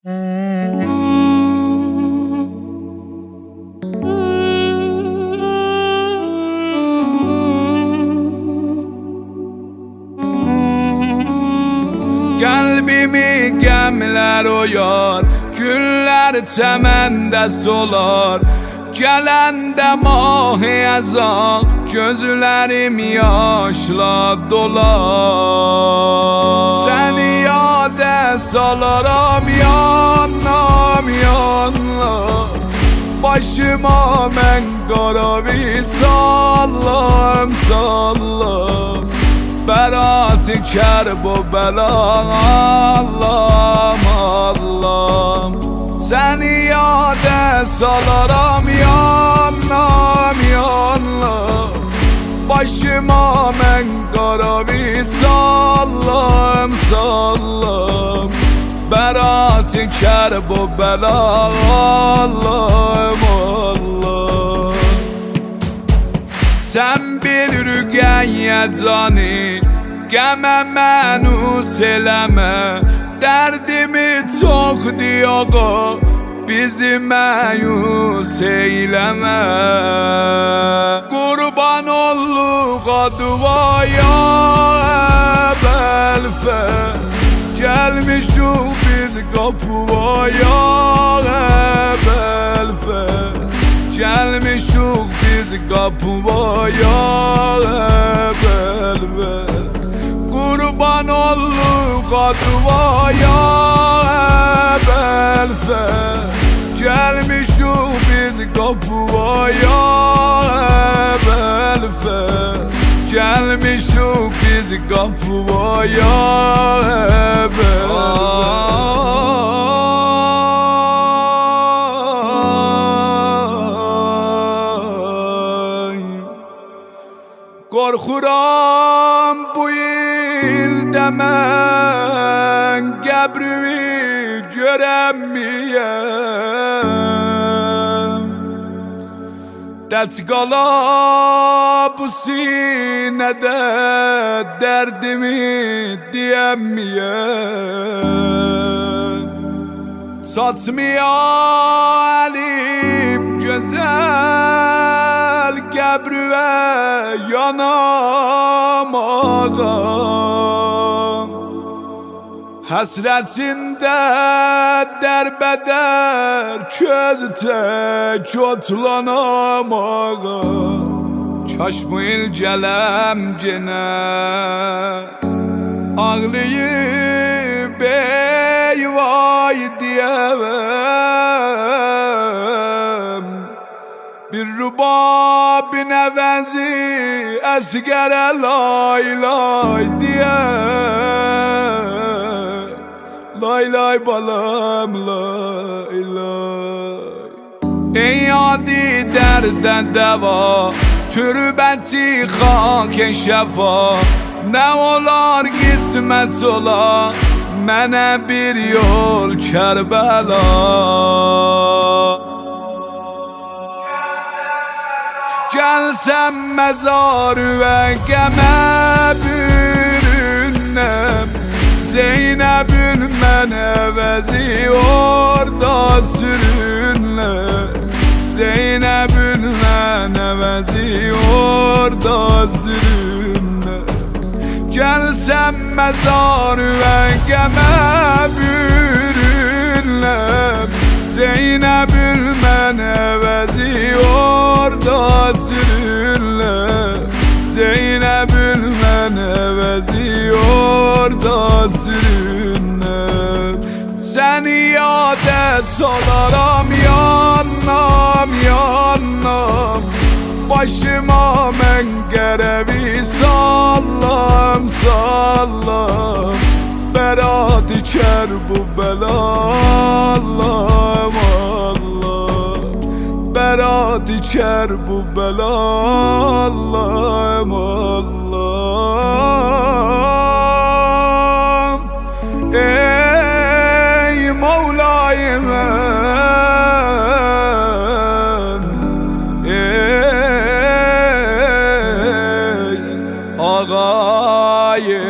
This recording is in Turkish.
Kalbimi gemler oyar Güller çəməndə solar Gələndə mahi əzan Gözlərim yaşla dolar Səni yadə salaram yanam Başıma mən qaravi sallam sallam. Berat kerb o belan Allah'ım Allah'ım. Seni yade salaram yanam yanam. Başıma men qaravi sallam Berat kerb o belan Allah'ım Allah'ım Sen bir rüqəyə cani Qəmə mənus eləmə Dərdimi çox diyoqa Bizi məyus eyləmə Qurban olluq aduvaya Əbəlfə Gəlmişuq biz qapuvaya Əbəlfə Gelmişuk biz kapıya belve Kurban olduk adıvaya belfe Gelmişuk biz kapıya belfe Gelmişuk biz kapıya belfe Qorxuram bu ildə mən qəbrimi görəmmiyəm Dəc qala bu sinədə dərdimi deyəmmiyəm Saçmıyor elim güzel Qəbrüvə yanamağa Həsrətində dərbədər Köz tək otlanamağa Kaş bu il gələm genə Ağlayıb ey vay diyemem. Bir rubabin əvəzi əsgərə lay lay diye Lay lay balam lay lay. Ey adi dərdən dəva Türbəti xak şəfa Nə olar qismət ola Mənə bir yol Kərbəla Gəlsəm məzarı və qəmə bürünəm Zeynəbün mən əvəzi orada sürünlə Zeynəbün mən əvəzi orada məzarı və qəmə bürünləm Zeynəbül mən əvəzi orada Səni yadə salaram yanam yanam. Başıma mən qərəvi sallam sallam Berat içer bu bela Allah'ım. Allah Berat içer bu bela Allah'ım. Allah غايب